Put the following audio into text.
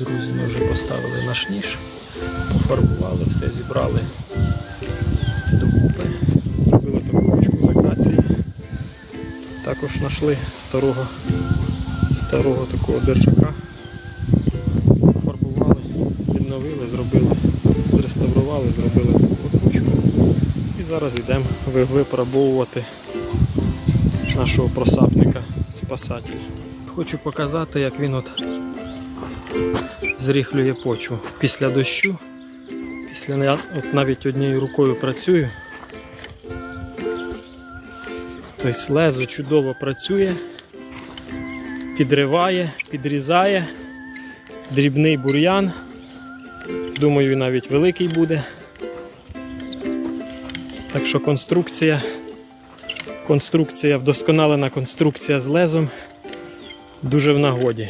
Друзі, ми вже поставили наш ніж, пофарбували, все зібрали докупи, зробили таку ручку з. Також знайшли старого, старого такого держака. Пофарбували, відновили, зробили, зреставрували, зробили таку ручку. І зараз йдемо випробовувати нашого просапника спасателя. Хочу показати, як він от зріхлює почву після дощу. Після я от навіть однією рукою працюю. Тобто лезо чудово працює, підриває, підрізає, дрібний бур'ян. Думаю, навіть великий буде. Так що конструкція, конструкція, вдосконалена конструкція з лезом дуже в нагоді.